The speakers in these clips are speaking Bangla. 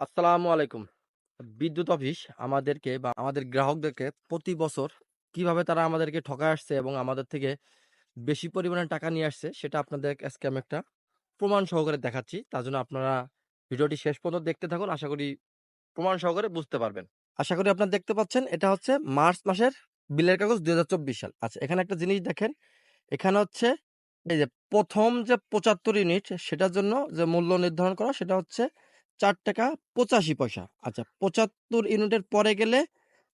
আসসালামু আলাইকুম। বিদ্যুৎ অফিস আমাদেরকে বা আমাদের গ্রাহকদেরকে প্রতি বছর কীভাবে তারা আমাদেরকে ঠকায় আসছে এবং আমাদের থেকে বেশি পরিমাণে টাকা নিয়ে আসছে সেটা আপনাদের আজকে আমি একটা প্রমাণ সহকারে দেখাচ্ছি। তার জন্য আপনারা ভিডিওটি শেষ পর্যন্ত দেখতে থাকুন। আশা করি প্রমাণ সহকারে বুঝতে পারবেন। আশা করি আপনারা দেখতে পাচ্ছেন, এটা হচ্ছে মার্চ মাসের বিলের কাগজ ২০২৪ সাল। আচ্ছা এখানে একটা জিনিস দেখেন। এখানে হচ্ছে এই যে প্রথম যে ৭৫ ইউনিট সেটার জন্য যে মূল্য নির্ধারণ করা সেটা হচ্ছে ৳৪.৮৫ আচ্ছা ৭৫ ইউনিটের পরে গেলে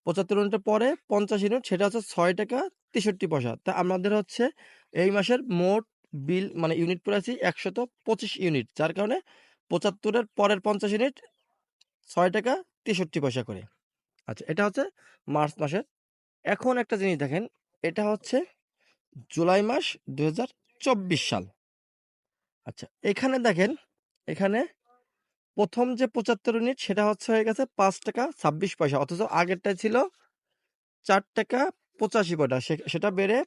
৭৫ ইউনিটের পরে ৫০ ইউনিট, সেটা হচ্ছে ৳৬.৬৩ তা আমাদের হচ্ছে এই মাসের মোট বিল মানে ইউনিট পড়েছি ১২৫ ইউনিট। যার কারণে ৭৫ এর পরের ৫০ ইউনিট ৳৬.৬৩ করে। আচ্ছা এটা হচ্ছে মার্চ মাসের। এখন একটা জিনিস দেখেন, এটা হচ্ছে জুলাই মাস ২০২৪ সাল। আচ্ছা এখানে দেখেন, এখানে ১ম যে ৭৫ ইউনিট সেটা হচ্ছে হয়ে গেছে ৳৫.২৬ অথচ আগেরটায় ছিল ৳৪.৮৫ সে, সেটা বেড়ে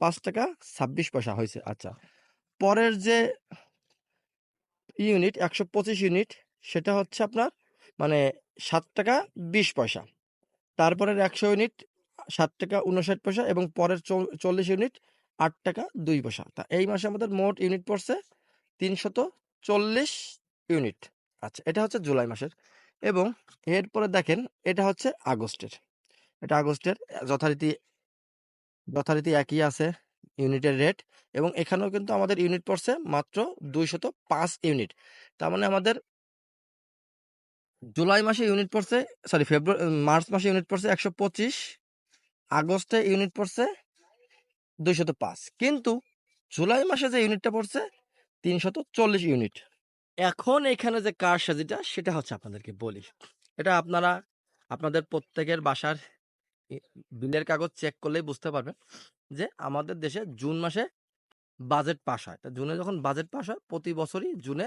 পাঁচ টাকা ছাব্বিশ পয়সা হয়েছে। আচ্ছা পরের যে ইউনিট ১২৫ ইউনিট সেটা হচ্ছে আপনার মানে ৳৭.২০ তারপরের ১০০ ইউনিট ৳৭.৫৯ এবং পরের চৌ ৪০ ইউনিট ৳৮.২ তা এই মাসে আমাদের মোট ইউনিট পড়ছে ৩৪০ ইউনিট। আচ্ছা এটা হচ্ছে জুলাই মাসের এবং এরপরে দেখেন, এটা হচ্ছে আগস্টের। এটা আগস্টের যথারীতি যথারীতি একই আছে ইউনিটের রেট এবং এখানেও কিন্তু আমাদের ইউনিট পড়ছে মাত্র ২০৫ ইউনিট। তার মানে আমাদের জুলাই মাসে ইউনিট পড়ছে, সরি ফেব্রুয়ারি মার্চ মাসে ইউনিট পড়ছে ১২৫ আগস্টে ইউনিট পড়ছে ২০৫ কিন্তু জুলাই মাসে যে ইউনিটটা পড়ছে ৩৪০ ইউনিট। এখন এখানে যে কারসাজিটা সেটা হচ্ছে আপনাদেরকে বলি। এটা আপনারা, আপনাদের প্রত্যেকের বাসার বিলের কাগজ চেক করলেই বুঝতে পারবেন যে আমাদের দেশে জুন মাসে বাজেট পাস হয়। তা জুনে যখন বাজেট পাস হয়, প্রতি বছরই জুনে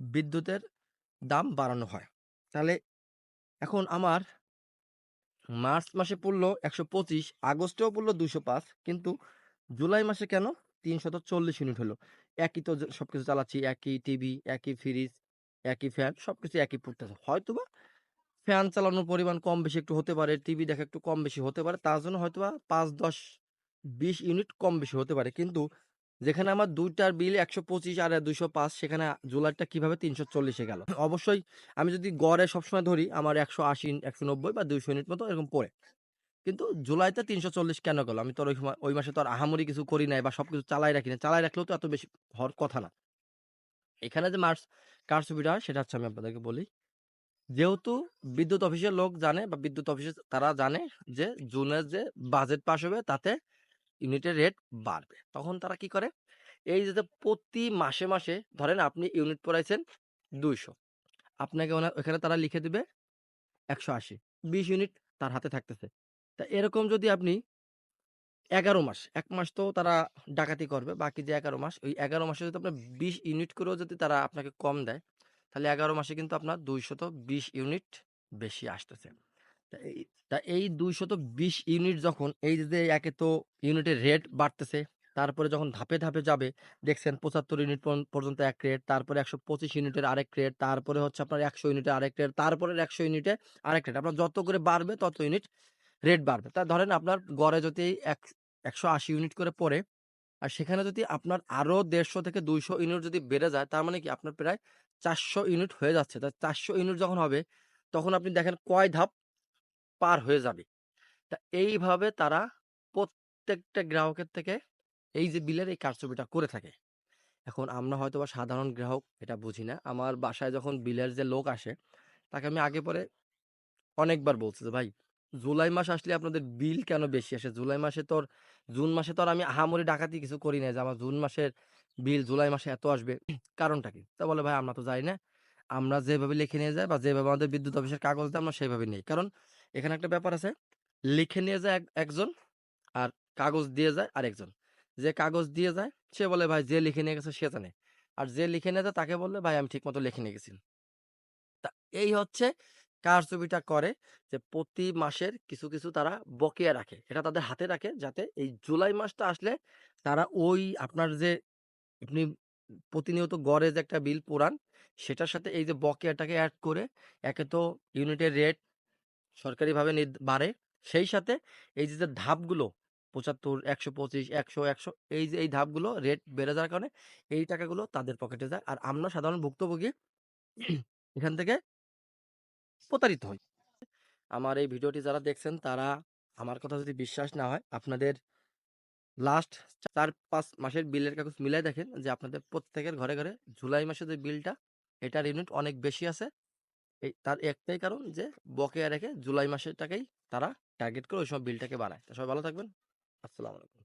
বিদ্যুতের দাম বাড়ানো হয়। তাহলে এখন আমার মার্চ মাসে পড়ল ১২৫ আগস্টেও পড়ল ২০৫ কিন্তু জুলাই মাসে কেন ৩৪০ ইউনিট হলো? একই তো সবকিছু চালাচ্ছি, একই টিভি, একই ফ্রিজ, একই ফ্যান সবকিছু একই পড়তেছে। হয়তোবা ফ্যান চালানোর পরিমাণ কম বেশি একটু হতে পারে, টিভি দেখা একটু কম বেশি হতে পারে। তার জন্য হয়তোবা পাঁচ দশ বিশ ইউনিট কম বেশি হতে পারে। কিন্তু যেখানে আমার দুইটার বিল একশো পঁচিশ আর ২০৫ সেখানে জুলাইটা কীভাবে তিনশো চল্লিশে গেল? অবশ্যই আমি যদি গড়ে সবসময় ধরি আমার ১৮০, ১৯০ বা ২০০ ইউনিট মতো এরকম পড়ে। কিন্তু জুলাইতে ৩৪০ কেন গেল? আমি তো ওই ওই মাসে তো আর আহামরি কিছু করি নাই বা সবকিছু চালায় রাখি নাই। চালায় রাখলেও তো এত বেশি হওয়ার কথা না। এখানে যে মার্চ কারচুপিটা হয় সেটা হচ্ছে আমি আপনাদেরকে বলি। যেহেতু বিদ্যুৎ অফিসের লোক জানে বা বিদ্যুৎ অফিসে তারা জানে যে জুনের যে বাজেট পাস হবে তাতে ইউনিটের রেট বাড়বে। তখন তারা কি করে? এই যে, প্রতি মাসে, মাসে ধরেন আপনি ইউনিট পড়াইছেন ২০০ আপনাকে ওখানে তারা লিখে দিবে ১৮০ ২০ ইউনিট তার হাতে থাকতেছে। তা এরকম যদি আপনি ১১ মাস, এক মাস তো তারা ডাকাতি করবে। বাকি যে ১১ মাস ওই ১১ মাসে যদি আপনার ২০ ইউনিট করেও যদি তারা আপনাকে কম দেয়, তাহলে ১১ মাসে কিন্তু আপনার ২২০ ইউনিট বেশি আসতেছে। তা এই তা এই ২২০ ইউনিট যখন এই যে একে তো ইউনিটের রেট বাড়তেছে, তারপরে যখন ধাপে, ধাপে যাবে দেখছেন ৭৫ ইউনিট পর্যন্ত এক রেট, তারপরে ১২৫ ইউনিটের আরেক রেট, তারপরে হচ্ছে আপনার ১০০ ইউনিটের আরেক রেট, তারপরে একশো ইউনিটে আরেক রেট। আপনার যত করে বাড়বে তত ইউনিট রেট বাড়বে। তা ধরেন আপনার গড়ে যদি এক ১৮০ ইউনিট করে পড়ে, আর সেখানে যদি আপনার আরও দেড়শো থেকে ২০০ ইউনিট যদি বেড়ে যায় তার মানে কি আপনার প্রায় ৪০০ ইউনিট হয়ে যাচ্ছে। তা ৪০০ ইউনিট যখন হবে তখন আপনি দেখেন কয় ধাপ পার হয়ে যাবে। তা এইভাবে তারা প্রত্যেকটা গ্রাহকের থেকে এই যে বিলের এই কারচুপিটা করে থাকে। এখন আমরা হয়তো বা সাধারণ গ্রাহক এটা বুঝি না। আমার বাসায় যখন বিলের যে লোক আসে তাকে আমি আগে পরে অনেকবার বলছি যে, "ভাই জুলাই মাস আসলে আপনাদের বিল কেন বেশি আসে? জুলাই মাসে তো আর জুন মাসে তো আর আমি আহামরি ডাকাতি কিছু করি নাই যে আমার জুন মাসের বিল জুলাই মাসে এত আসবে। কারণটা কি?" তা বলে, "ভাই আমরা তো জানি না। আমরা যেভাবে লিখে নিয়ে যাই বা যেভাবে আমাদের বিদ্যুৎ অফিসের কাগজ দেয় আমরা সেভাবে নেই।" কারণ এখানে একটা ব্যাপার আছে। লিখে নিয়ে যায় এক একজন আর কাগজ দিয়ে যায় আরেকজন। যে কাগজ দিয়ে যায় সে বলে, "ভাই যে লিখে নিয়ে গেছে সে জানে।" আর যে লিখে নিয়ে যায় তাকে বললে, "ভাই আমি ঠিকমতো লিখে নিয়ে গেছি।" তা এই হচ্ছে কারচুপিটা করে যে প্রতি মাসের কিছু, কিছু তারা বকেয়া রাখে। এটা তাদের হাতে রাখে যাতে এই জুলাই মাসটা আসলে তারা ওই আপনার যে আপনি প্রতিনিয়ত গড়ে যে একটা বিল পুরান, সেটার সাথে এই যে বকেয়াটাকে অ্যাড করে একে তো ইউনিটের রেট সরকারিভাবে বাড়ে। সেই সাথে এই যে, ধাপগুলো ৭৫, ১২৫, ১০০, ১০০ এই যে এই ধাপগুলো রেট বেড়ে যাওয়ার কারণে এই টাকাগুলো তাদের পকেটে যায়। আর আমরা সাধারণ ভুক্তভোগী এখান থেকে প্রতারিত হই। আমার এই ভিডিওটি যারা দেখছেন তারা আমার কথা যদি বিশ্বাস না হয় আপনাদের লাস্ট ৪-৫ মাসের বিলের কাগজ মিলাই দেখেন যে আপনাদের প্রত্যেকের ঘরে, ঘরে জুলাই মাসে যে বিলটা এটার ইউনিট অনেক বেশি আছে। এই তার একটাই কারণ যে বকেয়া রেখে জুলাই মাসের টাকাই তারা টার্গেট করে ওই সময় বিলটাকে বাড়ায়। তো সবাই ভালো থাকবেন। আসসালামু আলাইকুম।